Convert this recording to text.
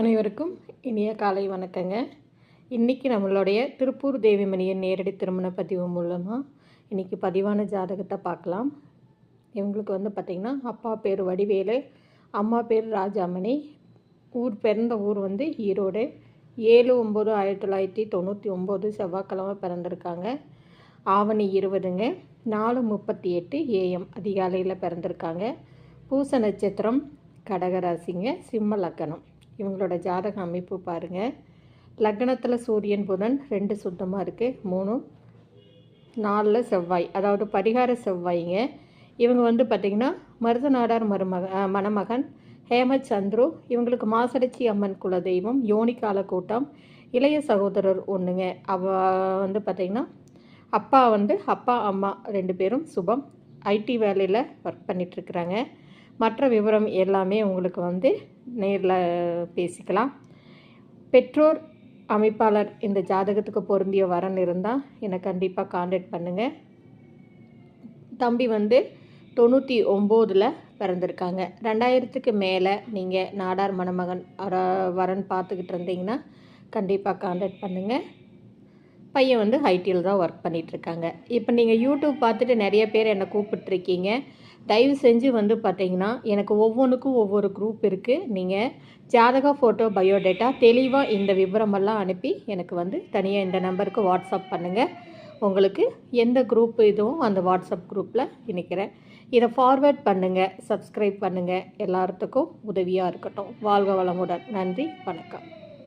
அனைவருக்கும் இனிய காலை வணக்கங்க. இன்றைக்கி நம்மளுடைய திருப்பூர் தேவிமணியின் நேரடி திருமண பதிவு மூலமாக இன்றைக்கி பதிவான ஜாதகத்தை பார்க்கலாம். இவங்களுக்கு வந்து பார்த்திங்கன்னா அப்பா பேர் வடிவேலு அம்மா பேர் ராஜாமணி ஊர் பிறந்த ஊர் வந்து ஈரோடு. ஏழு ஒம்பது ஆயிரத்தி தொள்ளாயிரத்தி தொண்ணூற்றி ஒம்பது செவ்வாய்க்கிழமை பிறந்திருக்காங்க. ஆவணி இருபதுங்க. நாலு முப்பத்தி எட்டு ஏஎம் அதிகாலையில் பிறந்திருக்காங்க. பூச நட்சத்திரம் கடகராசிங்க. சிம்ம லக்கணம். இவங்களோட ஜாதக அமைப்பு பாருங்கள் லக்னத்தில் சூரியன் புதன் ரெண்டு சுத்தமாக இருக்குது மூணு நாலில் செவ்வாய். அதாவது பரிகார செவ்வாய்ங்க. இவங்க வந்து பார்த்திங்கன்னா மருதநாடார் மருமக மணமகன் ஹேமத் சந்துரு இவங்களுக்கு மாசடச்சி அம்மன் குலதெய்வம் யோனிக்கால கூட்டம் இளைய சகோதரர் ஒன்றுங்க அவ வந்து பார்த்திங்கன்னா அப்பா வந்து அப்பா அம்மா ரெண்டு பேரும் சுபம் ஐடி வேலையில் ஒர்க் பண்ணிகிட்ருக்குறாங்க மற்ற விவரம் எல்லாமே உங்களுக்கு வந்து நேரில் பேசிக்கலாம். பெற்றோர் அமைப்பாளர் இந்த ஜாதகத்துக்கு பொருந்திய வரன் இருந்தால் என்னை கண்டிப்பாக காண்டாக்ட் பண்ணுங்கள் தம்பி வந்து தொண்ணூற்றி ஒம்போதில் பிறந்திருக்காங்க. ரெண்டாயிரத்துக்கு மேலே நீங்கள் நாடார் மணமகன் வரன் பார்த்துக்கிட்டு இருந்தீங்கன்னா கண்டிப்பாக காண்டாக்ட் பண்ணுங்கள் பையன் வந்து ஐடியில் தான் ஒர்க் பண்ணிகிட்ருக்காங்க இப்போ நீங்கள் யூடியூப் பார்த்துட்டு நிறைய பேர் என்னை கூப்பிட்ருக்கீங்க தயவு செஞ்சு வந்து பார்த்தீங்கன்னா எனக்கு ஒவ்வொன்றுக்கும் ஒவ்வொரு குரூப் இருக்குது நீங்கள் ஜாதகா ஃபோட்டோ பயோடேட்டா தெளிவாக இந்த விவரமெல்லாம் அனுப்பி எனக்கு வந்து தனியாக இந்த நம்பருக்கு வாட்ஸ்அப் பண்ணுங்கள் உங்களுக்கு எந்த குரூப் இதுவும் அந்த வாட்ஸ்அப் குரூப்பில் இணைக்கிறேன். இதை ஃபார்வேர்ட் பண்ணுங்கள் சப்ஸ்கிரைப் பண்ணுங்கள் எல்லாத்துக்கும் உதவியாக இருக்கட்டும். வாழ்க வளமுடன். நன்றி வணக்கம்.